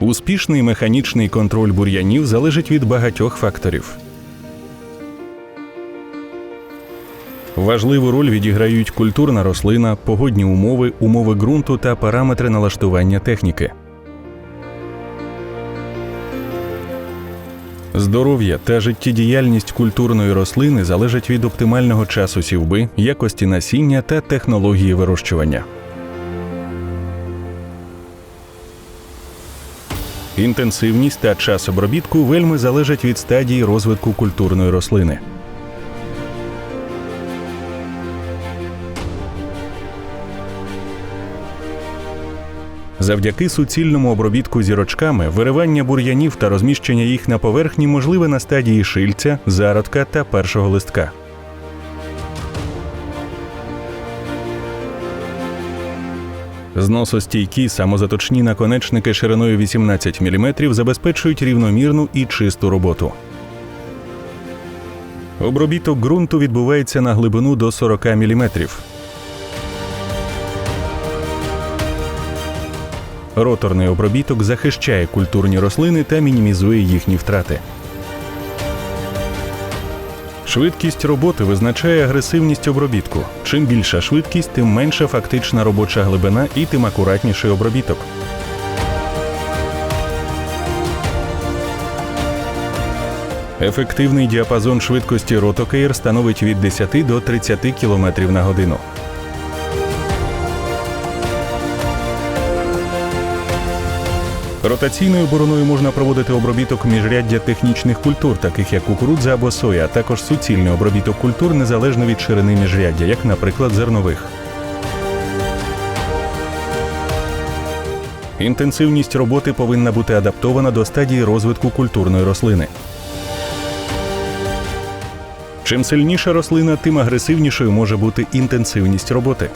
Успішний механічний контроль бур'янів залежить від багатьох факторів. Важливу роль відіграють культурна рослина, погодні умови, умови ґрунту та параметри налаштування техніки. Здоров'я та життєдіяльність культурної рослини залежать від оптимального часу сівби, якості насіння та технології вирощування. Інтенсивність та час обробітку вельми залежать від стадії розвитку культурної рослини. Завдяки суцільному обробітку зірочками виривання бур'янів та розміщення їх на поверхні можливе на стадії шильця, зародка та першого листка. Зносостійкі самозаточні наконечники шириною 18 мм забезпечують рівномірну і чисту роботу. Обробіток ґрунту відбувається на глибину до 40 мм. Роторний обробіток захищає культурні рослини та мінімізує їхні втрати. Швидкість роботи визначає агресивність обробітку. Чим більша швидкість, тим менша фактична робоча глибина і тим акуратніший обробіток. Ефективний діапазон швидкості ротокейр становить від 10 до 30 км на годину. Ротаційною бороною можна проводити обробіток міжряддя технічних культур, таких як кукурудза або соя, а також суцільний обробіток культур незалежно від ширини міжряддя, як, наприклад, зернових. Інтенсивність роботи повинна бути адаптована до стадії розвитку культурної рослини. Чим сильніша рослина, тим агресивнішою може бути інтенсивність роботи.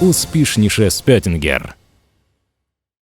Успішніше Спеттінгер.